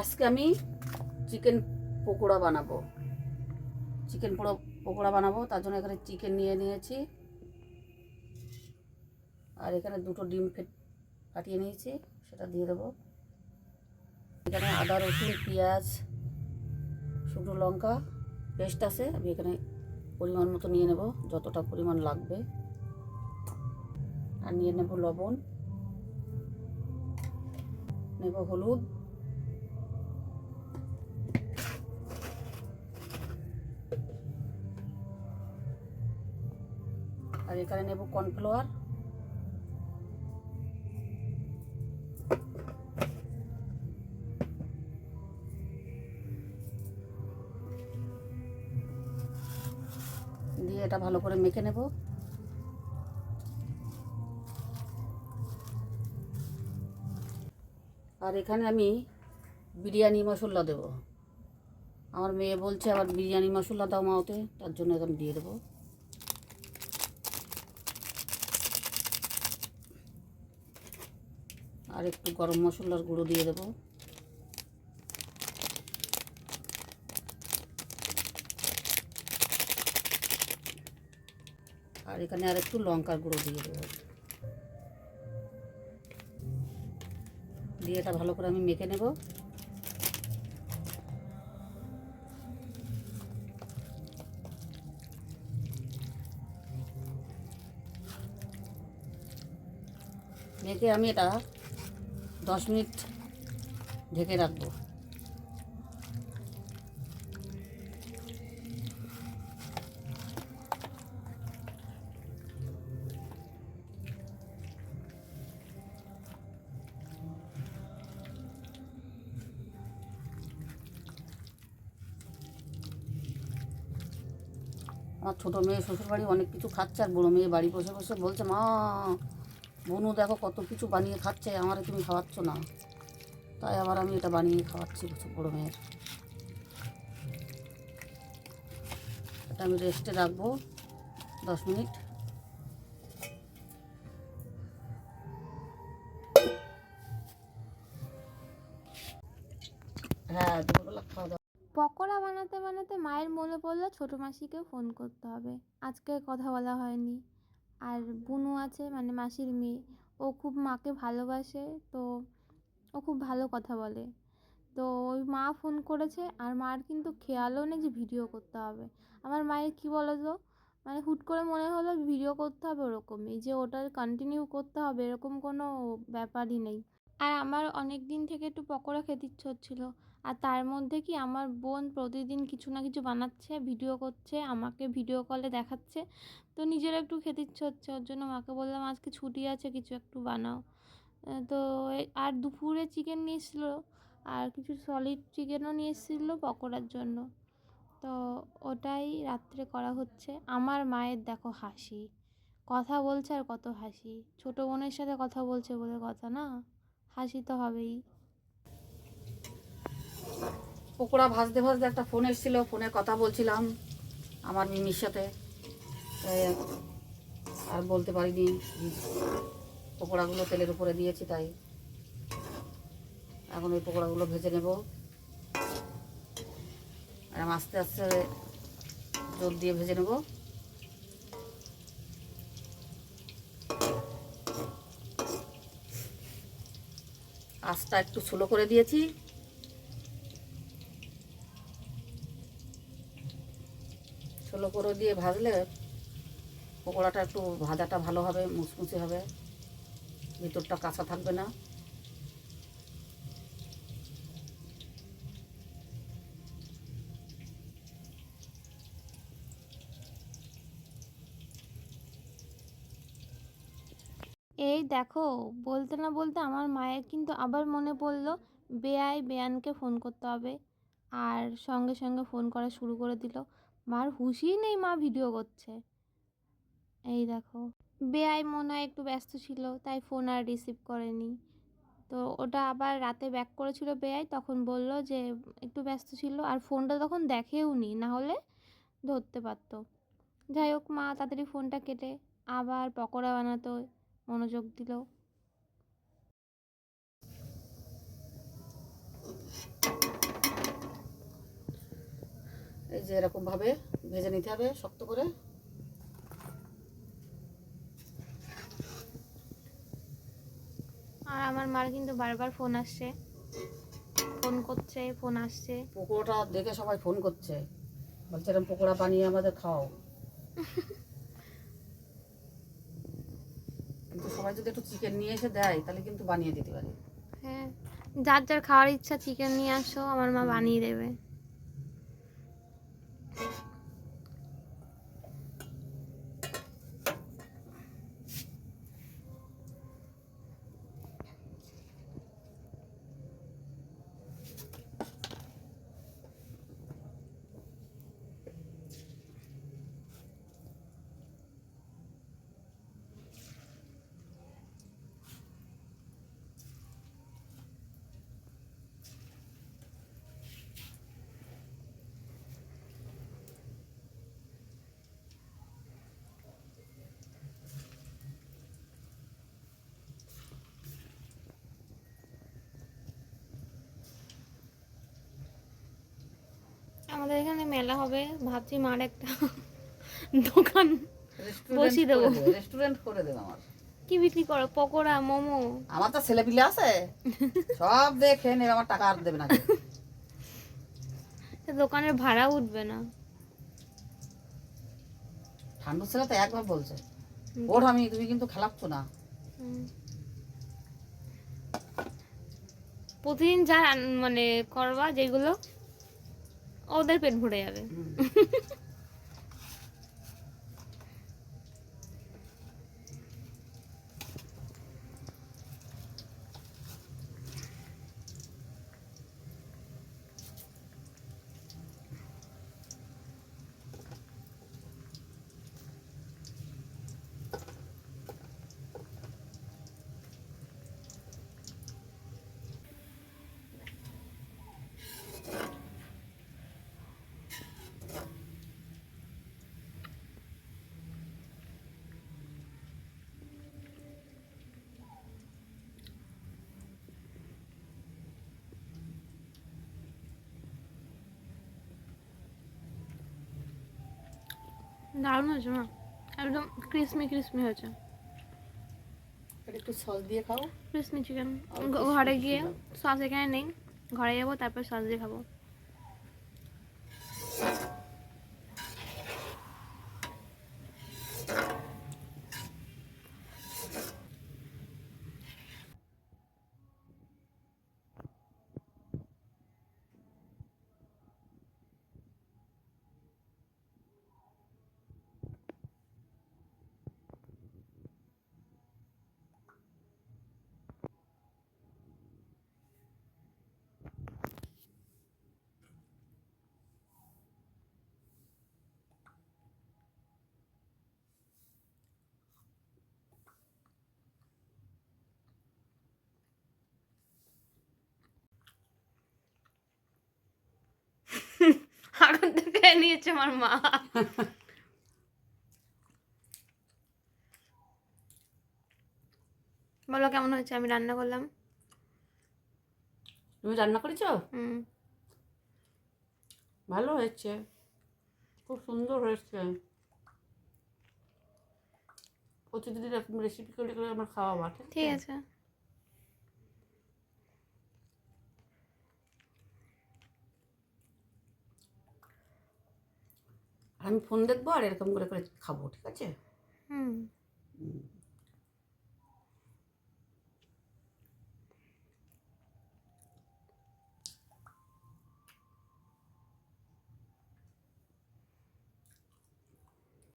আজকে আমি চিকেন পকোড়া বানাবো। চিকেন পকোড়া বানাবো, তার জন্য এখানে চিকেন নিয়ে নিয়েছি। আর এখানে দুটো ডিম ফেট, ফাটিয়ে নিয়েছি, সেটা দিয়ে দেবো। এখানে আদা, রসুন, পেঁয়াজ, শুকনো লঙ্কা, পেস্ট আছে, আমি এখানে পরিমাণ মতো নিয়ে নেব, যতটা পরিমাণ লাগবে। আর নিয়ে নেব লবণ, নেব হলুদ আর এখানে নেব কর্নফ্লাওয়ার। দিয়ে এটা ভালো করে মেখে নেব। আর এখানে আমি বিরিয়ানি মশলা দেব। আমার মেয়ে বলছে, আবার বিরিয়ানি মশলা দাও মাওতে। তার জন্য এখানে দিয়ে দেবো। আর একটু গরম মশলার গুঁড়ো দিয়ে দেবো। আর এখানে আর একটু লঙ্কার গুঁড়ো দিয়ে দেবো। দিয়ে এটা ভালো করে আমি মেখে নেব। মেখে আমি এটা দশ মিনিট ঢেকে রাখব। আমার ছোটো মেয়ে, শ্বশুরবাড়ি অনেক কিছু খাচ্ছে আর বড়ো মেয়ে বাড়ি বসে বসে বলছে, মা বনু দেখো কত কিছু বানিয়ে খাচ্ছে, আমারে তুমি খাওয়াচ্ছ না। তাই আবার আমি এটা বানিয়ে খাওয়াচ্ছি বড়ো মেয়ের। এটা আমি রেস্টে রাখব দশ মিনিট। হ্যাঁ খাওয়া দাওয়া। পকোড়া বানাতে বানাতে মায়ের মনে পড়ল ছোটো মাসিকে ফোন করতে হবে। আজকে কথা বলা হয়নি। আর বুনু আছে মানে মাসির মেয়ে। ও খুব মাকে ভালোবাসে, তো ও খুব ভালো কথা বলে। তো ওই মা ফোন করেছে, আর মার কিন্তু খেয়ালও নেই যে ভিডিও করতে হবে। আমার মায়ের কী বলো তো মানে হুট করে মনে হলো ভিডিও করতে হবে ওরকমই, যে ওটা কন্টিনিউ করতে হবে, এরকম কোনো ব্যাপারই নেই। আর আমার অনেক দিন থেকে একটু পকোড়া খেতে ইচ্ছে হচ্ছিল। আর তার মধ্যে কি আমার বোন প্রতিদিন কিছু না কিছু বানাচ্ছে, ভিডিও করছে, আমাকে ভিডিও কলে দেখাচ্ছে। তো নিজের একটু খেতে ইচ্ছে হচ্ছে, ওর জন্য মাকে বললাম, আজকে ছুটি আছে, কিছু একটু বানাও। তো আর দুপুরে চিকেন নিয়ে এসেছিল, আর কিছু সলিড চিকেনও নিয়ে এসেছিল পকোড়ার জন্য। তো ওটাই রাত্রে করা হচ্ছে। আমার মায়ের দেখো হাসি। কথা বলছে আর কত হাসি। ছোটো বোনের সাথে কথা বলছে বলে কথা না? হাসি তো হবেই। পকোড়া ভাজতে ভাজতে একটা ফোন এসেছিল, ফোনে কথা বলছিলাম আমার মিমির সাথে। আর বলতে পারিনি পকোড়াগুলো তেলের উপরে দিয়েছি তাই। এখন ওই পকোড়াগুলো ভেজে নেব। এরম আস্তে আস্তে জল দিয়ে ভেজে নেব। আঁচটা একটু স্লো করে দিয়েছি। করে দিয়ে ভাজলে পকোড়াটা একটু ভাজাটা ভালো হবে, মুচমুচে হবে। ভিতরটা কাঁচা থাকবে না। এই দেখো, বলতে না বলতে আমার মায়ের কিন্তু আবার মনে পড়ল, বেয়াই বেয়ানকে ফোন করতে হবে। আর সঙ্গে সঙ্গে ফোন করা শুরু করে দিল। মার হুঁশই নেই মা ভিডিও করছে। এই দেখো। বেয়াই মনে হয় একটু ব্যস্ত ছিল, তাই ফোন আর রিসিভ করেনি। তো ওটা আবার রাতে ব্যাক করেছিল বেয়াই তখন বলল যে একটু ব্যস্ত ছিল আর ফোনটা তখন দেখেও নি, না হলে ধরতে পারতো। যাই হোক মা, তাড়াতাড়ি ফোনটা কেটে আবার পকোড়া বানাতে মনোযোগ দিল। যে এরকমভাবে ভেজে নিতে হবে শক্ত করে। আর আমার মার কিন্তু বারবার ফোন আসছে। ফোন করছে ফোন আসছে। পকোড়াটা দেখে সবাই ফোন করছে। বলছে এরকম পকোড়া বানিয়ে আমাদের খাও। কিন্তু সবাই যদি একটু চিকেন নিয়ে এসে দেয় তাহলে কিন্তু বানিয়ে দিতে পারি। হ্যাঁ যার যার খাওয়ার ইচ্ছা চিকেন নিয়ে আসো আমার মা বানিয়ে দেবে। আমাদের এখানে মেলা হবে। ভাবছি মার একটা দোকান বসিয়ে দেবো। রেস্টুরেন্ট করে দেবো আমার। কি বিক্রি করো? পকোড়া মোমো? আমার তো ছেলে পিলে আছে। সব দেখে নেবে আমার টাকা আর দেবে না দোকানের ভাড়া উঠবে না। ঠান্ডুর ছেলে তো একবার বলছে ওর আমি তুমি কিন্তু খেলাচ্ছ না। প্রতিদিন যা মানে করবা যেগুলো ওদের পেট ভরে যাবে। দারুণ হয়েছে মা। একদম ক্রিসমি ক্রিসমি হয়েছে। একটু সস দিয়ে খাও। ক্রিসমি চিকেন ঘরে গিয়ে সস এখানে নেই। ঘরে যাব তারপর সস দিয়ে খাব এখন নিয়েছে আমার মা। বলো কেমন হয়েছে? আমি রান্না করলাম। তুমি রান্না করেছ? হুম। ভালো হয়েছে। খুব সুন্দর হয়েছে। প্রতিদিন এরকম রেসিপি করে করে আমার খাওয়াবা ঠিক ঠিক আছে। আমি ফোন দেখব আর এরকম করে করে খাব ঠিক আছে হুম হুম।